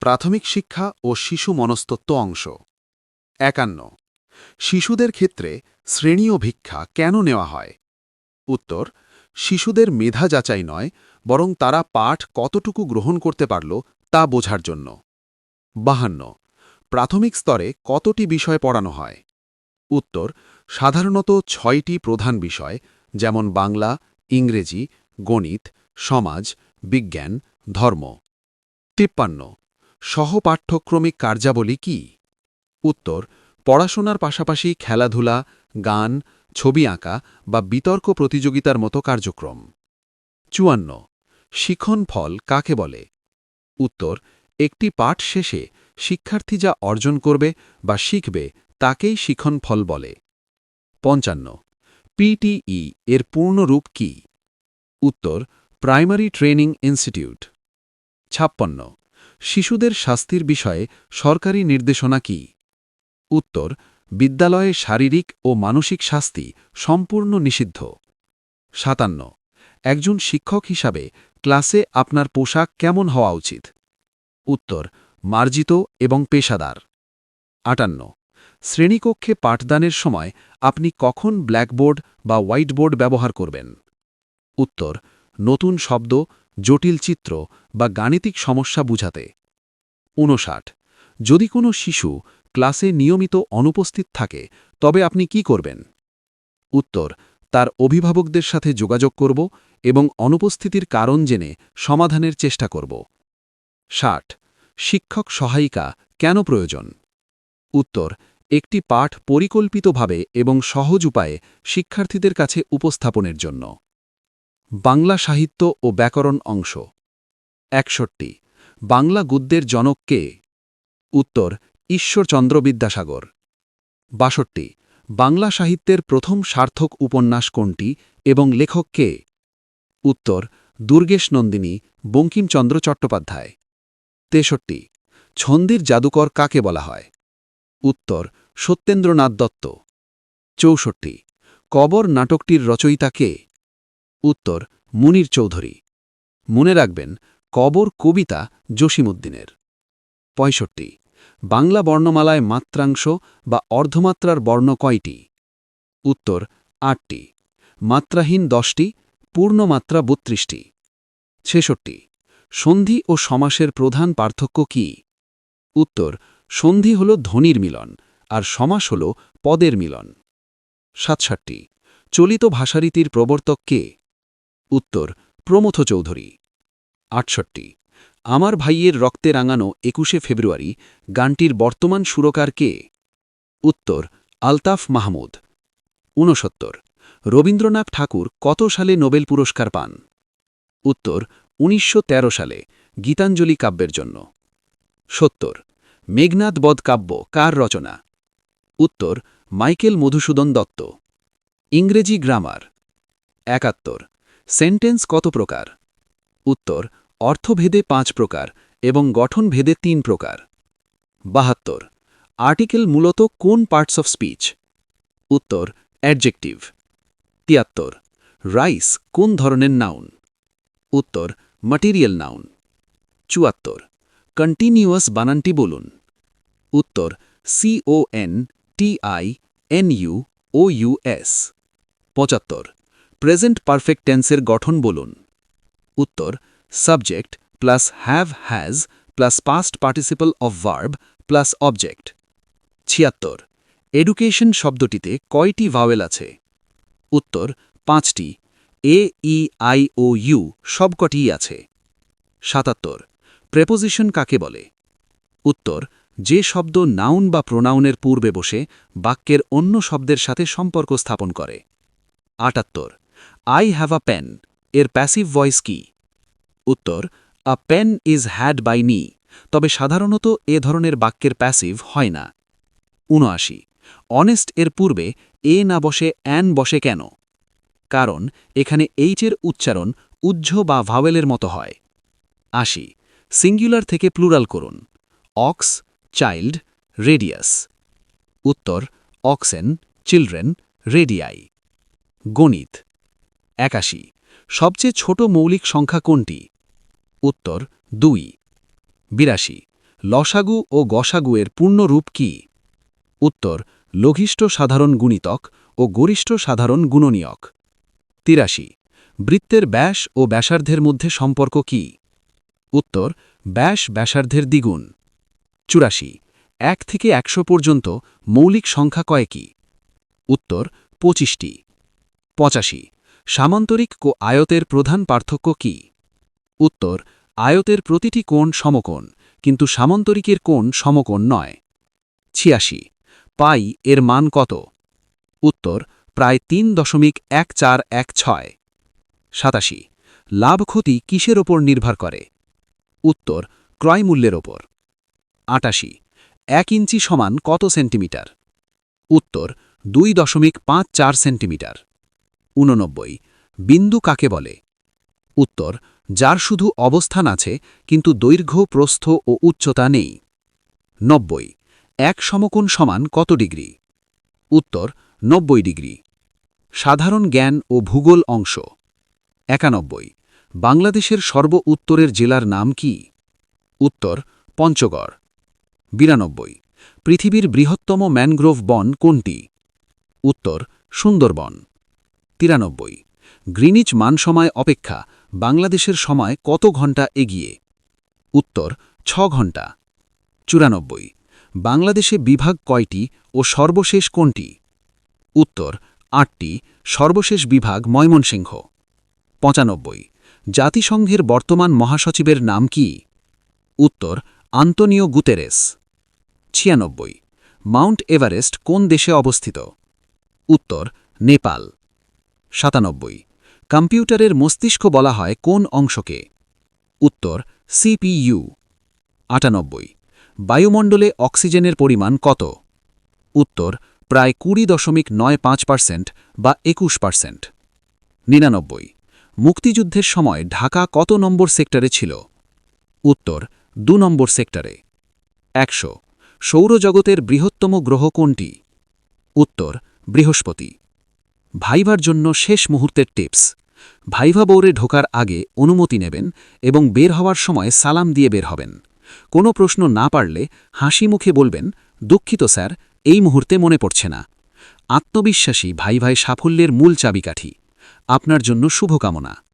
প্রাথমিক শিক্ষা ও শিশু মনস্তত্ব অংশ। একান্ন। শিশুদের ক্ষেত্রে শ্রেণি ও ভিক্ষা কেন নেওয়া হয়? উত্তর, শিশুদের মেধা যাচাই নয়, বরং তারা পাঠ কতটুকু গ্রহণ করতে পারল তা বোঝার জন্য। বাহান্ন। প্রাথমিক স্তরে কতটি বিষয় পড়ানো হয়? উত্তর, সাধারণত ছয়টি প্রধান বিষয়, যেমন বাংলা, ইংরেজি, গণিত, সমাজ, বিজ্ঞান, ধর্ম। তিপ্পান্ন। সহপাঠ্যক্রমিক কার্যাবলী কি? উত্তর, পড়াশোনার পাশাপাশি খেলাধুলা, গান, ছবি আঁকা বা বিতর্ক প্রতিযোগিতার মতো কার্যক্রম। চুয়ান্ন, শিখন ফল কাকে বলে? উত্তর, একটি পাঠ শেষে শিক্ষার্থী যা অর্জন করবে বা শিখবে তাকেই শিখন ফল বলে। পঞ্চান্ন পিটিই এর পূর্ণ রূপ কি? উত্তর, প্রাইমারি ট্রেনিং ইনস্টিটিউট। ছাপ্পান্ন শিশুদের শাস্তির বিষয়ে সরকারি নির্দেশনা কি? উত্তর, বিদ্যালয়ে শারীরিক ও মানসিক শাস্তি সম্পূর্ণ নিষিদ্ধ। সাতান্ন, একজন শিক্ষক হিসাবে ক্লাসে আপনার পোশাক কেমন হওয়া উচিত? উত্তর, মার্জিত এবং পেশাদার। আটান্ন, শ্রেণীকক্ষে পাঠদানের সময় আপনি কখন ব্ল্যাকবোর্ড বা হোয়াইটবোর্ড ব্যবহার করবেন? উত্তর, নতুন শব্দ জটিল চিত্র বা গাণিতিক সমস্যা বুঝাতে। ঊনষাট। যদি কোনো শিশু ক্লাসে নিয়মিত অনুপস্থিত থাকে, তবে আপনি কি করবেন? উত্তর, তার অভিভাবকদের সাথে যোগাযোগ করব এবং অনুপস্থিতির কারণ জেনে সমাধানের চেষ্টা করব। ষাট। শিক্ষক সহায়িকা কেন প্রয়োজন? উত্তর, একটি পাঠ পরিকল্পিতভাবে এবং সহজ উপায়ে শিক্ষার্থীদের কাছে উপস্থাপনের জন্য। বাংলা সাহিত্য ও ব্যাকরণ অংশ। একষট্টি। বাংলা গদ্যের জনক কে? উত্তর ঈশ্বরচন্দ্র বিদ্যাসাগর। বাষট্টি। বাংলা সাহিত্যের প্রথম সার্থক উপন্যাস কোনটি এবং লেখক কে? উত্তর, দুর্গেশ নন্দিনী, বঙ্কিমচন্দ্র চট্টোপাধ্যায়। তেষট্টি। ছন্দের জাদুকর কাকে বলা হয়? উত্তর, সত্যেন্দ্রনাথ দত্ত। চৌষট্টি। কবর নাটকটির রচয়িতা কে? উত্তর, মুনির চৌধুরী। মনে রাখবেন, কবর কবিতা জসিমুদ্দিনের পঁয়ষট্টি, বাংলা বর্ণমালায় মাত্রাংশ বা অর্ধমাত্রার বর্ণ কয়টি? উত্তর, আটটি। মাত্রাহীন দশটি, পূর্ণমাত্রা বত্রিশটি। ছেষট্টি, সন্ধি ও সমাসের প্রধান পার্থক্য কি? উত্তর, সন্ধি হল ধ্বনির মিলন, আর সমাস হল পদের মিলন। সাতষট্টি, চলিত ভাষারীতির প্রবর্তক কে? উত্তর, প্রমথ চৌধুরী। আটষট্টি, আমার ভাইয়ের রক্তে রাঙানো একুশে ফেব্রুয়ারি, গানটির বর্তমান সুরকার কে? উত্তর, আলতাফ মাহমুদ। ঊনসত্তর, রবীন্দ্রনাথ ঠাকুর কত সালে নোবেল পুরস্কার পান? উত্তর, উনিশশো তেরো সালে, গীতাঞ্জলি কাব্যের জন্য। সত্তর মেঘনাথ বধ কাব্য কার রচনা? উত্তর, মাইকেল মধুসূদন দত্ত। ইংরেজি গ্রামার। একাত্তর সেন্টেন্স কত প্রকার? উত্তর, অর্থভেদে পাঁচ প্রকার এবং গঠনভেদে তিন প্রকার। বাহাত্তর, আর্টিকেল মূলত কোন পার্টস অফ স্পিচ? উত্তর, অ্যাডজেক্টিভ। তিয়াত্তর, রাইস কোন ধরনের নাউন? উত্তর মাটিরিয়াল নাউন। চুয়াত্তর কন্টিনিউয়াস বানানটি বলুন। উত্তর C O N T I N U O U S পঁচাত্তর প্রেজেন্ট পারফেক্ট টেন্সের গঠন বলুন। উত্তর subject plus have has plus past participle of verb plus object ছিয়াত্তর এডুকেশন শব্দটিতে কয়টি ভাওয়েল আছে? উত্তর, পাঁচটি এ ই আই ও ইউ সবকটিই আছে। সাতাত্তর প্রেপোজিশন কাকে বলে? উত্তর, যে শব্দ নাউন বা প্রোনাউনের পূর্বে বসে বাক্যের অন্য শব্দের সাথে সম্পর্ক স্থাপন করে। আটাত্তর আই হ্যাভ আ পেন এর প্যাসিভ ভয়েস কি? উত্তর a pen is had by নি তবে সাধারণত এ ধরনের বাক্যের প্যাসিভ হয় না। উনআশি অনেস্ট এর পূর্বে এ না বসে অ্যান বসে কেন? কারণ এখানে এইচের উচ্চারণ উজ্জ বা ভাওয়েলের মতো হয়। আশি সিঙ্গুলার থেকে প্লুরাল করুন। অক্স চাইল্ড রেডিয়াস উত্তর অক্সেন চিলড্রেন রেডিয়াই গণিত একাশি। সবচেয়ে ছোট মৌলিক সংখ্যা কোনটি? উত্তর, দুই। বিরাশি। লসাগু ও গসাগুয়ের পূর্ণ রূপ কি? উত্তর, লঘিষ্ঠ সাধারণ গুণিতক ও গরিষ্ঠ সাধারণ গুণনীয়ক। তিরাশি। বৃত্তের ব্যাস ও ব্যাসার্ধের মধ্যে সম্পর্ক কি? উত্তর, ব্যাস ব্যাসার্ধের দ্বিগুণ। চুরাশি। এক থেকে একশো পর্যন্ত মৌলিক সংখ্যা কয়েকই উত্তর, পঁচিশটি। পঁচাশি। সামান্তরিক ও আয়তের প্রধান পার্থক্য কি? উত্তর, আয়তের প্রতিটি কোণ সমকোণ, কিন্তু সামান্তরিকের কোণ সমকোণ নয়। ছিয়াশি, পাই এর মান কত? উত্তর, প্রায় তিন দশমিক এক চার এক ছয়। সাতাশি, লাভ ক্ষতি কিসের ওপর নির্ভর করে? উত্তর ক্রয়মূল্যের ওপর। আটাশি, এক ইঞ্চি সমান কত সেন্টিমিটার? উত্তর, দুই দশমিক পাঁচ চার সেন্টিমিটার। উননব্বই বিন্দু কাকে বলে? উত্তর, যার শুধু অবস্থান আছে, কিন্তু দৈর্ঘ্য, প্রস্থ ও উচ্চতা নেই। নব্বই। এক সমকোণ সমান কত ডিগ্রি? উত্তর, নব্বই ডিগ্রি। সাধারণ জ্ঞান ও ভূগোল অংশ। একানব্বই। বাংলাদেশের সর্ব উত্তরের জেলার নাম কি? উত্তর, পঞ্চগড়। বিরানব্বই। পৃথিবীর বৃহত্তম ম্যানগ্রোভ বন কোনটি? উত্তর, সুন্দরবন। তিরানব্বই। গ্রিনিচ মানসময় অপেক্ষা, বাংলাদেশের সময় কত ঘণ্টা এগিয়ে? উত্তর, ছ ঘণ্টা চুরানব্বই। বাংলাদেশে বিভাগ কয়টি ও সর্বশেষ কোনটি? উত্তর, আটটি। সর্বশেষ বিভাগ ময়মনসিংহ। পঁচানব্বই। জাতিসংঘের বর্তমান মহাসচিবের নাম কি? উত্তর, আন্তনিও গুতেরেস। ছিয়ানব্বই। মাউন্ট এভারেস্ট কোন দেশে অবস্থিত? উত্তর, নেপাল। সাতানব্বই। কম্পিউটারের মস্তিষ্ক বলা হয় কোন অংশকে? উত্তর, সিপিইউ। আটানব্বই। বায়ুমণ্ডলে অক্সিজেনের পরিমাণ কত? উত্তর, প্রায় কুড়ি দশমিক নয় পাঁচ পার্সেন্ট বা একুশ পার্সেন্ট। নিরানব্বই। মুক্তিযুদ্ধের সময় ঢাকা কত নম্বর সেক্টরে ছিল? উত্তর, দু নম্বর সেক্টরে। একশো। সৌরজগতের বৃহত্তম গ্রহ কোনটি? উত্তর, বৃহস্পতি। ভাইভার জন্য শেষ মুহূর্তের টিপস। ভাইভা বৌরে ঢোকার আগে অনুমতি নেবেন এবং বের হওয়ার সময় সালাম দিয়ে বের হবেন। কোনো প্রশ্ন না পারলে হাসি মুখে বলবেন, দুঃখিত স্যার, এই মুহূর্তে মনে পড়ছে না। আত্মবিশ্বাসী ভাই ভাই সাফল্যের মূল চাবিকাঠি। আপনার জন্য শুভকামনা।